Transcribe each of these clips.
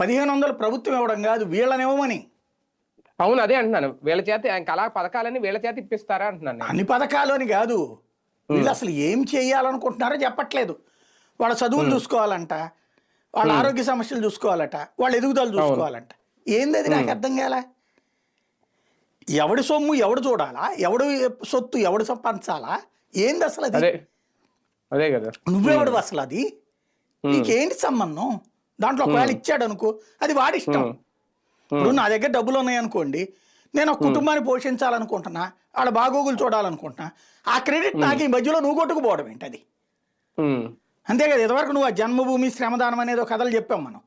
పదిహేను వందలు ప్రభుత్వం ఇవ్వడం కాదు వీళ్ళని ఇవ్వమని అవును అదే అంటున్నాను. వీళ్ళ చేత ఇంకా అలా పథకాలన్నీ వీళ్ళ చేత ఇప్పిస్తారా అంటున్నాను నేను. అన్ని పథకాలు అని కాదు. వీళ్ళు అసలు ఏం చేయాలనుకుంటున్నారో చెప్పట్లేదు. వాళ్ళ చదువులు చూసుకోవాలంట వాళ్ళ ఆరోగ్య సమస్యలు చూసుకోవాలట వాళ్ళ ఎదుగుదల చూసుకోవాలంట. ఏంది అది నాకు అర్థం కాల? ఎవడి సొమ్ము ఎవడు చూడాలా? ఎవడు సొత్తు ఎవడు పంచాలా ఏంది అసలు అది? అదే అదే కదా. నువ్వెవడు అసలు అది? నీకేంటి సంబంధం? దాంట్లో ఒకవేళ ఇచ్చాడు అనుకో అది వాడి ఇష్టం. ఇప్పుడు నా దగ్గర డబ్బులు ఉన్నాయి అనుకోండి నేను ఒక కుటుంబాన్ని పోషించాలనుకుంటున్నా వాళ్ళ బాగోగులు చూడాలనుకుంటున్నా ఆ క్రెడిట్ నాకు ఈ మధ్యలో నువ్వు కొట్టుకుపోవడం ఏంటి అది అంతే కదా ఇదివరకు నువ్వు ఆ జన్మభూమి శ్రమదానం అనేది ఒక కథలు చెప్పాం మనం.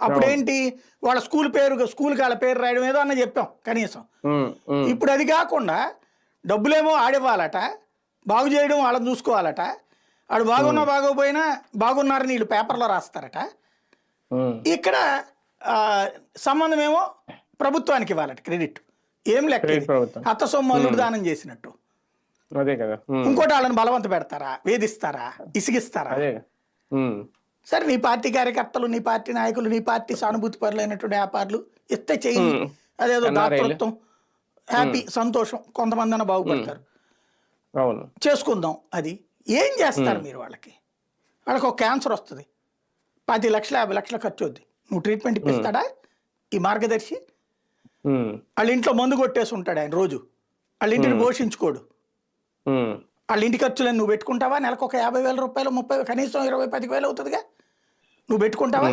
అప్పుడేంటి? వాళ్ళ స్కూల్ పేరు స్కూల్కి వాళ్ళ పేరు రాయడం ఏదో అన్న చెప్పాం కనీసం. ఇప్పుడు అది కాకుండా డబ్బులేమో ఆడివ్వాలట బాగు చేయడం వాళ్ళని చూసుకోవాలట ఆడు బాగున్నా బాగోపోయినా బాగున్నారని వీళ్ళు పేపర్లో రాస్తారట. ఇక్కడ ఆ, సంబంధం ఏమో ప్రభుత్వానికి ఇవ్వాలట క్రెడిట్. ఏం లెక్క. అత్త సొమ్ము అల్లుడు దానం చేసినట్టు. అదే కదా. ఉమ్, ఇంకోటి వాళ్ళని బలవంత పెడతారా? వేధిస్తారా? ఇసిగిస్తారా? సరే నీ పార్టీ కార్యకర్తలు నీ పార్టీ నాయకులు నీ పార్టీ సానుభూతి పరులైనటువంటి వ్యాపారులు ఇస్తే Hmm. అదేదో. దాతృత్వం హ్యాపీ సంతోషం కొంతమంది అన్న బాగుపడతారు చేసుకుందాం అది. ఏం చేస్తారు మీరు వాళ్ళకి? వాళ్ళకి ఒక క్యాన్సర్ వస్తుంది. పది లక్షల యాభై లక్షల ఖర్చు అవుద్ది నువ్వు ట్రీట్మెంట్ ఇప్పిస్తాడా? ఈ మార్గదర్శి? వాళ్ళ ఇంట్లో మందు కొట్టేసి ఉంటాడు ఆయన రోజు. వాళ్ళ ఇంటిని పోషించుకోడు. వాళ్ళ ఇంటి ఖర్చులను నువ్వు పెట్టుకుంటావా? నెలకు ఒక యాభై వేల రూపాయలు ముప్పై కనీసం ఇరవై పది వేలు అవుతుందిగా. నువ్వు పెట్టుకుంటావా?